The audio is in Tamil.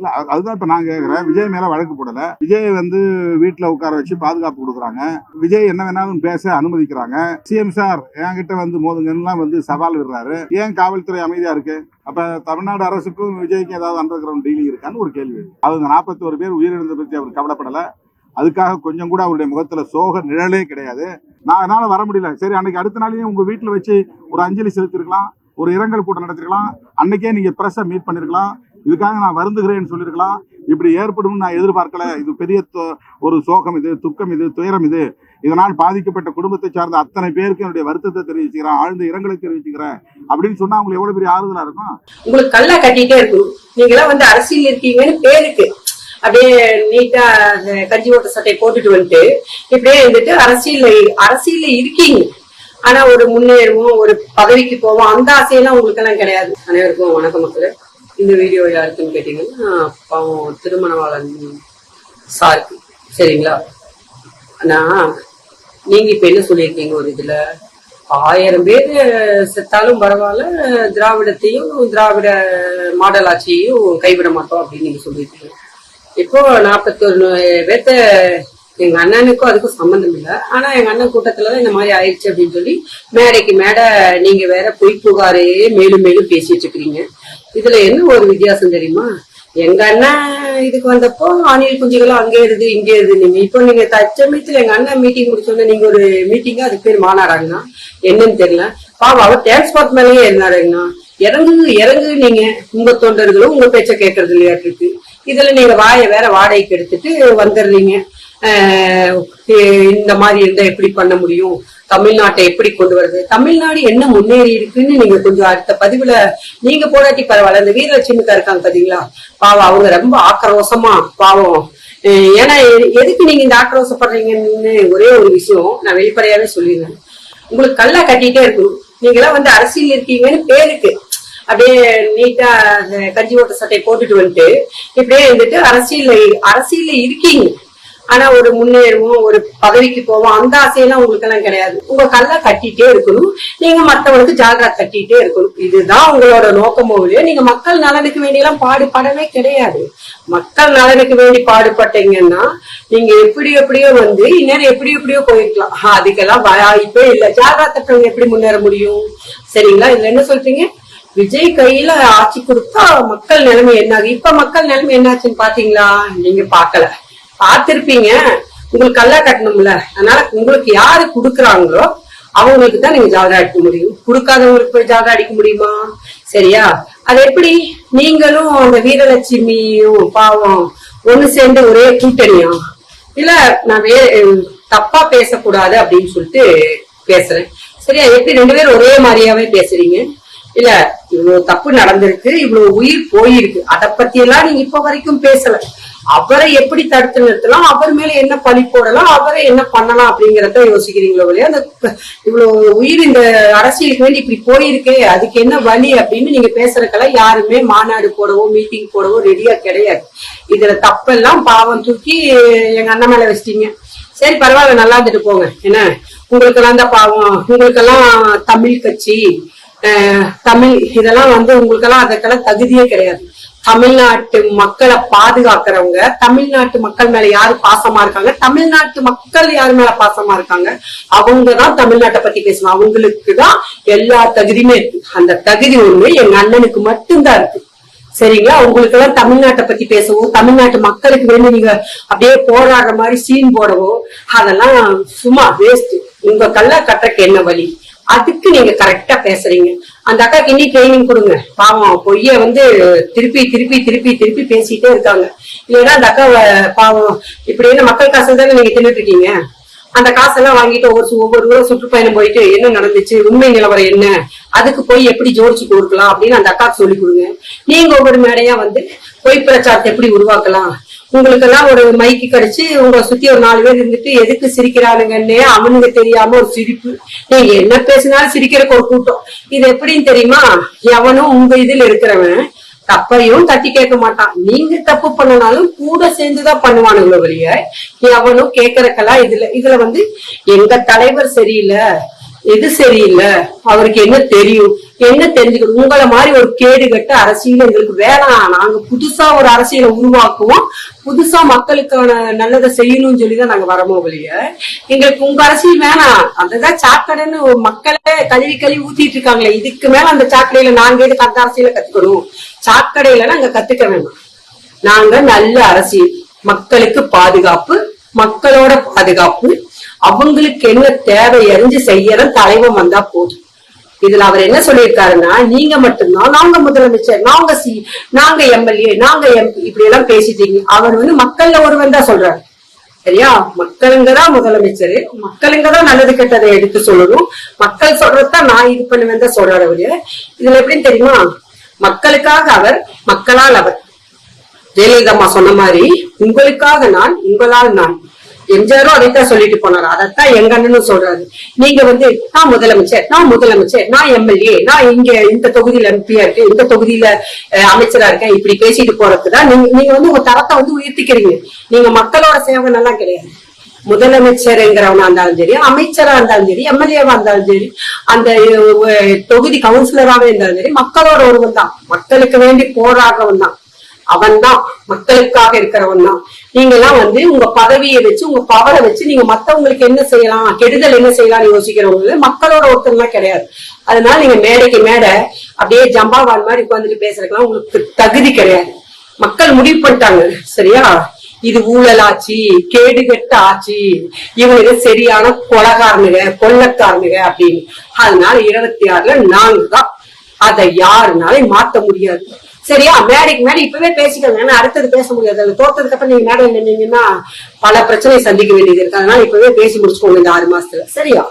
இல்ல அதுதான் இப்ப நான் கேக்குறேன். விஜய் மேல வழக்கு போடல. விஜய் வந்து வீட்டுல உட்கார வச்சு பாதுகாப்பு கொடுக்குறாங்க. விஜய் என்ன வேணாலும் பேச அனுமதிக்கிறாங்க. சிஎம் சார் என்கிட்ட வந்து மோதுங்கலாம் வந்து சவால் விடுறாரு. ஏன் காவல்துறை அமைதியா இருக்கு? அப்ப தமிழ்நாடு அரசுக்கும் விஜய்க்கும் ஏதாவது அண்டர் கிரவுண்ட் டீலிங் இருக்கான்னு ஒரு கேள்வி. அவங்க நாற்பத்தி ஒரு பேர் உயிரிழந்த பத்தி அவர் கவலைப்படல. அதுக்காக கொஞ்சம் கூட அவருடைய முகத்துல சோக நிழலே கிடையாது. நான் என்னால வர முடியல. சரி அன்னைக்கு அடுத்த நாளையும் உங்க வீட்டுல வச்சு ஒரு அஞ்சலி செலுத்திருக்கலாம். ஒரு இரங்கல் கூட்டம் நடத்திருக்கலாம். அன்னைக்கே நீங்க பிரஸ்ஸை மீட் பண்ணிருக்கலாம். இதுக்காக நான் வருந்துகிறேன்னு சொல்லியிருக்கலாம். இப்படி ஏற்படும் நான் எதிர்பார்க்கல. இது பெரிய தொ- ஒரு சோகம் இது துக்கம் இது துயரம் இது. இதனால் பாதிக்கப்பட்ட குடும்பத்தை சார்ந்த அத்தனை பேருக்கு என்னுடைய வருத்தத்தை தெரிவிச்சுக்கிறேன் ஆழ்ந்த இரங்கலை தெரிவிச்சுக்கிறேன். அப்படின்னு சொன்னா அவங்களுக்கு எவ்வளவு பெரிய ஆறுதலா இருக்கும்? உங்களுக்கு கல்லா கட்டிட்டே இருக்கும் நீங்க எல்லாம் வந்து அரசியல் இருக்கீங்கன்னு பேருக்கு அப்படியே நீட்டா கஞ்சி ஓட்ட சட்டை போட்டுட்டு வந்துட்டு இப்படியே இருந்துட்டு அரசியல்ல அரசியல்ல இருக்கீங்க. ஆனா ஒரு முன்னேறுவோம் ஒரு பதவிக்கு போவோம் அந்த ஆசையெல்லாம் உங்களுக்கு எல்லாம் கிடையாது. அனைவருக்கும் வணக்கம் மக்களே. இந்த வீடியோ யாருக்குன்னு கேட்டீங்கன்னா பாவம் திருமணவாளன் சாருக்கு சரிங்களா? நான் நீங்க இப்ப என்ன சொல்லியிருக்கீங்க ஒரு இதுல? ஆயிரம் பேர் செத்தாலும் பரவாயில்ல திராவிடத்தையும் திராவிட மாடல் ஆட்சியையும் கைவிட மாட்டோம் அப்படின்னு நீங்க சொல்லியிருக்கீங்க. இப்போ நாற்பத்தொரு பேர்த்த எங்க அண்ணனுக்கும் அதுக்கும் சம்மந்தம் இல்லை. ஆனா எங்க அண்ணன் கூட்டத்துலதான் இந்த மாதிரி ஆயிடுச்சு அப்படின்னு சொல்லி மேடைக்கு மேடை நீங்க வேற பொய் புகாரையே மேலும் மேலும் பேசிட்டு இருக்கிறீங்க. இதுல என்ன ஒரு வித்தியாசம் தெரியுமா? எங்க அண்ணன் இதுக்கு வந்தப்போ அணில் குஞ்சுகளும் அங்கே இருந்து இங்கே இருந்து நீங்க இப்போ நீங்க தச்சமயத்துல எங்க அண்ணன் மீட்டிங் முடிச்சோன்னா நீங்க ஒரு மீட்டிங்கா அதுக்கு பேர் மாநாடாங்கண்ணா என்னன்னு தெரியல. பாவம் அவர் டிரான்ஸ்போர்ட் மேலேயே இருந்தாருங்கண்ணா இறங்கு இறங்கு நீங்க உங்க தொண்டர்களும் உங்க பேச்ச கேட்கறது இல்லையாட்டு இதுல நீங்க வாயை வேற வாடகைக்கு எடுத்துட்டு வந்துடுறீங்க இந்த மாதிரி இருந்தா எப்படி பண்ண முடியும்? தமிழ்நாட்டை எப்படி கொண்டு வருது தமிழ்நாடு என்ன முன்னேறி இருக்குன்னு நீங்க கொஞ்சம் அடுத்த பதிவுல நீங்க போராட்டி பரவாயில்ல. இந்த வீரலட்சுமிக்கா இருக்காங்க பாத்தீங்களா? பாவம் அவங்க ரொம்ப ஆக்ரோஷமா பாவம். ஏன்னா எதுக்கு நீங்க இந்த ஆக்ரோஷப்படுறீங்கன்னு ஒரே ஒரு விஷயம் நான் வெளிப்படையாவே சொல்லிடுறேன். உங்களுக்கு கல்லா கட்டிட்டே இருக்கணும். நீங்க எல்லாம் வந்து அரசியல் இருக்கீங்கன்னு பேருக்கு. அப்படியே நீட்டா கஞ்சி ஓட்ட சட்டை போட்டுட்டு வந்துட்டு இப்படியே இருந்துட்டு அரசியல்ல அரசியல்ல இருக்கீங்க. ஆனா ஒரு முன்னேறுவோம் ஒரு பதவிக்கு போவோம் அந்த ஆசையெல்லாம் உங்களுக்கு எல்லாம் கிடையாது. உங்க கல்லா கட்டிட்டே இருக்கணும். நீங்க மத்தவங்களுக்கு ஜாகிரா கட்டிட்டே இருக்கணும். இதுதான் உங்களோட நோக்கமோ இல்லையோ நீங்க மக்கள் நலனுக்கு வேண்டியெல்லாம் பாடுபடவே கிடையாது. மக்கள் நலனுக்கு வேண்டி பாடுபட்டீங்கன்னா நீங்க எப்படி எப்படியோ வந்து இந்நேரம் எப்படி எப்படியோ போயிருக்கலாம். அதுக்கெல்லாம் வாய்ப்பே இல்லை. ஜாகிரா தட்டவங்க எப்படி முன்னேற முடியும்? சரிங்களா? இதுல என்ன சொல்றீங்க? விஜய் கையில ஆட்சி கொடுத்தா மக்கள் நிலைமை என்ன ஆகுது இப்ப மக்கள் நிலைமை என்னாச்சுன்னு பாத்தீங்களா? நீங்க பாக்கல. பார்த்திருப்பீங்க. உங்களுக்கு கல்லா கட்டணும்ல. அதனால உங்களுக்கு யாரு குடுக்குறாங்களோ அவங்களுக்கு தான் நீங்க ஜாதகம் அடிக்க முடியும். கொடுக்காதவங்களுக்கு போய் ஜாதகம் அடிக்க முடியுமா? சரியா? அது எப்படி? நீங்களும் அந்த வீரலட்சுமியும் பாவம் ஒண்ணு சேர்ந்து ஒரே கூட்டணியா? இல்ல நான் வே தப்பா பேசக்கூடாது அப்படின்னு சொல்லிட்டு பேசுறேன். சரியா? எப்படி ரெண்டு பேரும் ஒரே மாதிரியாவே பேசுறீங்க? இல்ல இவ்வளவு தப்பு நடந்திருக்கு இவ்வளவு உயிர் போயிருக்கு. அத பத்தி எல்லாம் நீங்க இப்ப வரைக்கும் பேசல. அவரை எப்படி தடுத்து நிறுத்தலாம்? அவர் மேல என்ன பழி போடலாம்? அவரை என்ன பண்ணலாம் அப்படிங்கறத யோசிக்கிறீங்களோ இல்லையா? அந்த இவ்வளவு உயிர் இந்த அரசியலுக்கு வேண்டி இப்படி போயிருக்கே அதுக்கு என்ன வழி அப்படின்னு நீங்க பேசுறதுக்கெல்லாம் யாருமே மாநாடு போடவோ மீட்டிங் போடவோ ரெடியா கிடையாது. இதுல தப்பெல்லாம் பாவம் தூக்கி எங்க அண்ணன் மேல வச்சிட்டீங்க. சரி பரவாயில்ல நல்லா இருந்துட்டு போங்க. என்ன? உங்களுக்கெல்லாம் தான் பாவம். உங்களுக்கெல்லாம் தமிழ் கட்சி. தமிழ் இதெல்லாம் வந்து உங்களுக்கெல்லாம் அதுக்கெல்லாம் தகுதியே கிடையாது. தமிழ்நாட்டு மக்களை பாதுகாக்கிறவங்க தமிழ்நாட்டு மக்கள் மேல யாரு பாசமா இருக்காங்க தமிழ்நாட்டு மக்கள் யாரு மேல பாசமா இருக்காங்க அவங்கதான் தமிழ்நாட்டை பத்தி பேசணும். அவங்களுக்கு தான் எல்லா தகுதியுமே இருக்கு. அந்த தகுதி ஒண்ணு எங்க அண்ணனுக்கு மட்டும்தான் இருக்கு. சரிங்களா? உங்களுக்கு எல்லாம் தமிழ்நாட்டை பத்தி பேசவோ தமிழ்நாட்டு மக்களுக்கு வேண்டி நீங்க அப்படியே போராடுற மாதிரி சீன் போடவோ அதெல்லாம் சும்மா வேஸ்ட் உங்க கல்ல கட்டுறக்கு என்ன வழி? அதுக்கு நீங்க கரெக்டா பேசுறீங்க. அந்த அக்காக்கு இனி ட்ரைனிங் கொடுங்க. பாவம் பொய்ய வந்து திருப்பி திருப்பி திருப்பி திருப்பி பேசிட்டே இருக்காங்க. இல்லைன்னா அந்த அக்காவை பாவம் இப்படி என்ன மக்கள் காசு தானே நீங்க தின்னுட்டு இருக்கீங்க? அந்த காசெல்லாம் வாங்கிட்டு ஒவ்வொரு சு- ஒவ்வொரு ஊரும் சுற்றுப்பயணம் போயிட்டு என்ன நடந்துச்சு உண்மை நிலவரம் என்ன? அதுக்கு போய் எப்படி ஜோடிச்சு கொடுக்கலாம் அப்படின்னு அந்த அக்காவுக்கு சொல்லி கொடுங்க. நீங்க ஒவ்வொரு மேடையா வந்து பொய் பிரச்சாரத்தை எப்படி உருவாக்கலாம்? உங்களுக்கு எல்லாம் ஒரு மைக்கு கிடைச்சு உங்களை சுத்தி ஒரு நாலு பேர் இருந்துட்டு எதுக்கு சிரிக்கிறானுங்கன்னே அவனுங்க தெரியாம ஒரு சிரிப்பு. நீங்க என்ன பேசினாலும் சிரிக்கிறக்கு ஒரு கூட்டம். இது எப்படின்னு தெரியுமா? எவனும் உங்க இதுல இருக்கிறவன் தப்பையும் தட்டி கேட்க மாட்டான். நீங்க தப்பு பண்ணனாலும் கூட சேர்ந்துதான் பண்ணுவானுங்களோ வெளிய எவனும் கேட்கறக்கெல்லாம் இதுல இதுல வந்து எங்க தலைவர் சரியில்லை எது சரியில்லை? அவருக்கு என்ன தெரியும்? என்ன தெரிஞ்சுக்கணும் உங்களை மாதிரி ஒரு கேடு கட்ட அரசியல் எங்களுக்கு வேணாம். நாங்க புதுசா ஒரு அரசியலை உருவாக்குவோம். புதுசா மக்களுக்கான நல்லதை செய்யணும்னு சொல்லிதான் நாங்க வரமோ வழிய எங்களுக்கு உங்க அரசியல் வேணாம். அதுதான் சாக்கடைன்னு மக்களே மக்களை கழுவி கழுவி ஊத்திட்டு இருக்காங்களே. இதுக்கு மேல அந்த சாக்கடையில நாங்க எதுக்கு அந்த அரசியல கத்துக்கணும்? சாக்கடையில நாங்க கத்துக்க வேண்டாம் நாங்க நல்ல அரசியல் மக்களுக்கு பாதுகாப்பு மக்களோட பாதுகாப்பு. அவங்களுக்கு என்ன தேவை அறிஞ்சு செய்யற தலைவன் வந்தா போதும். இதுல அவர் என்ன சொல்லியிருக்காருன்னா நீங்க மட்டும்தான் நாங்க முதலமைச்சர் நாங்க சி நாங்க எம்எல்ஏ நாங்க எம்பி இப்படி எல்லாம் பேசிட்டீங்க அவர் வந்து மக்கள்ல ஒருவன் தான் சொல்றாரு. சரியா? மக்களுங்க தான் முதலமைச்சர் மக்களுங்க தான் நல்லது கெட்டதை எடுத்து சொல்லணும். மக்கள் சொல்றதுதான் நான் இது பண்ணுவேன் தான் சொல்றாரு அவரு. இதுல எப்படின்னு தெரியுமா? மக்களுக்காக அவர் மக்களால் அவர். ஜெயலலிதா அம்மா சொன்ன மாதிரி உங்களுக்காக நான் உங்களால் நான் எம்ஜிஆரும் அதைத்தான் சொல்லிட்டு போனாரு. அதைத்தான் எங்க அண்ணனும் சொல்றாரு. நீங்க வந்து நான் முதலமைச்சர் நான் முதலமைச்சர் நான் எம்எல்ஏ நான் இங்க இந்த தொகுதியில எம்பியா இருக்கேன் இந்த தொகுதியில அமைச்சரா இருக்கேன் இப்படி பேசிட்டு போறதுதான் நீங்க நீங்க வந்து உங்க தரத்தை வந்து உயர்த்திக்கிறீங்க. நீங்க மக்களோட சேவை எல்லாம் கிடையாது. முதலமைச்சருங்கிறவனா இருந்தாலும் சரி அமைச்சரா இருந்தாலும் சரி எம்எல்ஏவா இருந்தாலும் சரி அந்த தொகுதி கவுன்சிலராகவே இருந்தாலும் சரி மக்களோட ஒருவன் தான் மக்களுக்கு வேண்டி போராடுறவன் தான் அவன் தான் மக்களுக்காக இருக்கிறவன் தான் நீங்க எல்லாம் வந்து உங்க பதவியை வச்சு உங்க பவரை வச்சு நீங்க மத்தவங்களுக்கு என்ன செய்யலாம் கெடுதல் என்ன செய்யலாம்னு யோசிக்கிறவங்க மக்களோட ஒருத்தர்லாம் கிடையாது. அதனால நீங்க மேடைக்கு மேடை அப்படியே ஜம்பாவால் மாதிரி உட்காந்துட்டு பேசுறதுக்கெல்லாம் உங்களுக்கு தகுதி கிடையாது. மக்கள் முடிவு பண்ணிட்டாங்க. சரியா? இது ஊழல் ஆட்சி கேடுகெட்ட ஆச்சு. இவனுக்கு சரியான கொலகாரனுங்க கொள்ளக்காரனுங்க அப்படின்னு. அதனால இருபத்தி ஆறுல நாங்க தான். அதை யாருனாலும் மாத்த முடியாது. சரியா? மேடைக்கு மேடை இப்பவே பேசிக்கோங்க. ஏன்னா அடுத்தது பேச முடியாது. அது தோத்ததுக்கு அப்புறம் நீங்க மேடையில் நின்னீங்கன்னா பல பிரச்சனை சந்திக்க வேண்டியது இருக்கு. அதனால இப்பவே பேசி முடிச்சுக்கோங்க இந்த ஆறு மாசத்துல. சரியா?